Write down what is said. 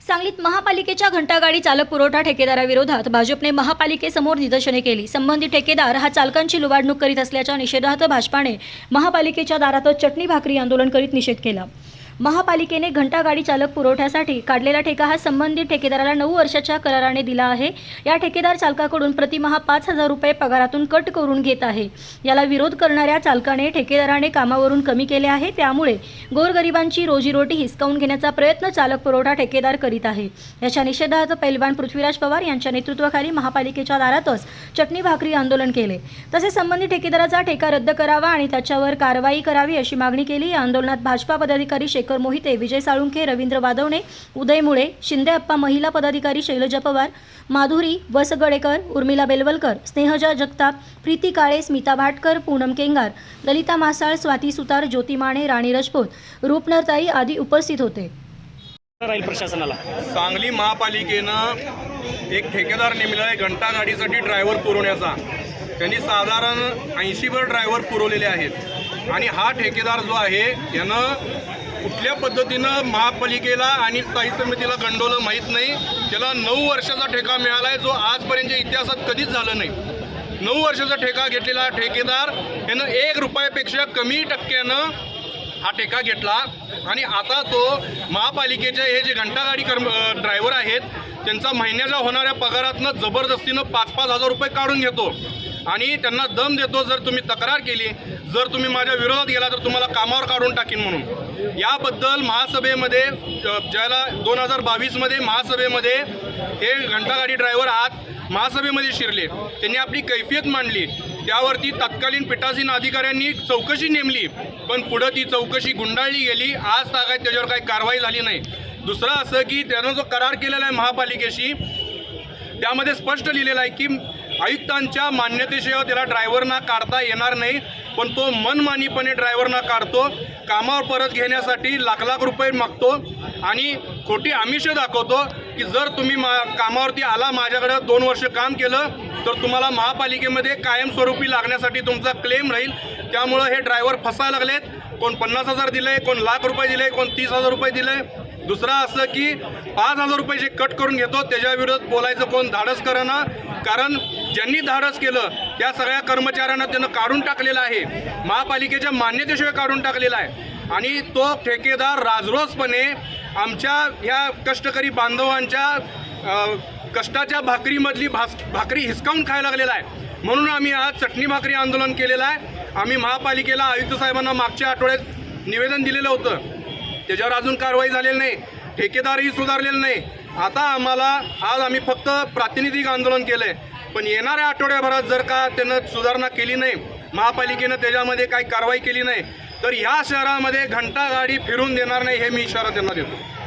सांगलीत महापालिकेच्या घंटागाडी चालक पुरवठा ठेकेदाराविरोधात भाजपने महापालिकेसमोर निदर्शने केली. संबंधित ठेकेदार हा चालकांची लुबाडणूक करीत असल्याच्या निषेधार्थ भाजपाने महापालिकेच्या दारातच चटणी भाकरी आंदोलन करीत निषेध केला. महापालिकेने घंटागाडी चालक पुरवठ्यासाठी काढलेला ठेका हा संबंधित ठेकेदाराला नऊ वर्षाच्या कराराने दिला आहे. या ठेकेदार चालकाकडून प्रतिमहा पाच हजार रुपये पगारातून कट करून घेत आहे. याला विरोध करणाऱ्या चालकाने ठेकेदाराने कामावरून कमी केले आहे. त्यामुळे गोरगरिबांची रोजीरोटी हिसकावून घेण्याचा प्रयत्न चालक पुरवठा ठेकेदार करीत आहे. याच्या निषेधार्थ पैलवान पृथ्वीराज पवार यांच्या नेतृत्वाखाली महापालिकेच्या दारातच चटणी भाकरी आंदोलन केले. तसेच संबंधित ठेकेदाराचा ठेका रद्द करावा आणि त्याच्यावर कारवाई करावी अशी मागणी केली. या आंदोलनात भाजपा पदाधिकारी शेखर मोहिते विजय साळुंखे रवींद्र वादवणे उदय मुळे शिंदे अप्पा महिला पदाधिकारी शैलजा पवार माधुरी वसगडेकर उर्मिला बेलवलकर स्नेहजा जगताप प्रीती काळे स्मिता भाटकर पूनम केंगार ललिता मासाळ स्वाती सुतार ज्योती माने राणी राजपूत रूपनरताई आदी उपस्थित होते. राहील प्रशासनाला. सांगली महापालिकेनं एक ठेकेदार नेमलेला आहे घंटा गाडीसाठी ड्रायव्हर पुरवण्याचा. त्यांनी साधारण ऐंशीभर ड्रायव्हर पुरवलेले आहेत. आणि हा ठेकेदार जो आहे यानं कुठल्या पद्धतीनं महापालिकेला आणि स्थायी समितीला गंडवलं माहीत नाही. त्याला नऊ वर्षाचा ठेका मिळाला आहे जो आजपर्यंतच्या इतिहासात कधीच झालं नाही. नऊ वर्षाचा ठेका घेतलेला ठेकेदार यानं एक रुपयापेक्षा कमी टक्क्यानं हा ठेका घेतला. आणि आता तो महापालिकेचे हे जे घंटागाडी कर्म ड्रायव्हर आहेत त्यांचा महिन्याच्या होणाऱ्या पगारातनं जबरदस्तीनं पाच पाच हजार रुपये काढून घेतो. आणि त्यांना दम देतो जर तुम्ही तक्रार केली जर तुम्ही माझ्या विरोधात गेला तर तुम्हाला कामावर काढून टाकीन म्हणून. याबद्दल महासभेमध्ये ज्याला दोन हजार बावीसमध्ये महासभेमध्ये हे घंटागाडी ड्रायव्हर आत महासभेमध्ये शिरले. त्यांनी आपली कैफियत मांडली. त्यावरती तत्कालीन पीठासीन अधिकाऱ्यांनी चौकशी नेमली. पण पुढं ती चौकशी गुंडाळली गेली. आज तागायत त्याच्यावर काही कारवाई झाली नाही. दुसरं असं की त्यानं जो करार केलेला आहे महापालिकेशी त्यामध्ये स्पष्ट लिहिलेलं आहे की आयुक्तांच्या मान्यतेशिवाय त्याला ड्रायव्हरना काढता येणार नाही पण तो मनमानीपणे ड्रायव्हरना काढतो कामावर परत घेण्यासाठी लाख लाख रुपये मागतो आणि खोटी आमिष दाखवतो की जर तुम्ही मा कामावरती आला माझ्याकडं दोन वर्ष काम केलं तर तुम्हाला महापालिकेमध्ये कायमस्वरूपी लागण्यासाठी तुमचा क्लेम राहील. त्यामुळं हे ड्रायव्हर फसायला लागलेत. कोण पन्नास हजार दिले कोण लाख रुपये दिले कोण तीस हजार रुपये दिले दुसरं असं की पाच हजार रुपये जे कट करून घेतो त्याच्याविरोध बोलायचं कोण धाडस करणं कारण ज्यांनी धाडस केलं त्या सगळ्या कर्मचाऱ्यांना त्यानं काढून टाकलेलं आहे. महापालिकेच्या मान्यतेशिवाय काढून टाकलेला आहे. आणि तो ठेकेदार राजरोसपणे आमच्या ह्या कष्टकरी बांधवांच्या कष्टाच्या भाकरीमधली भास भाकरी हिसकावून खायला लागलेला आहे. म्हणून आम्ही आज चटणी भाकरी आंदोलन केलेलं आहे. आम्ही महापालिकेला आयुक्त साहेबांना मागच्या आठवड्यात निवेदन दिलेलं होतं. त्याच्यावर अजून कारवाई झालेली नाही. ठेकेदारही सुधारलेलं नाही. आता आम्हाला आज आम्ही फक्त प्रातिनिधिक आंदोलन केलं आहे पण येणाऱ्या आठवड्याभरात जर का त्यानं सुधारणा केली नाही महापालिकेनं त्याच्यामध्ये काही कारवाई केली नाही तर ह्या शहरामध्ये घंटा गाडी फिरून देणार नाही हे मी इशारा त्यांना देतो.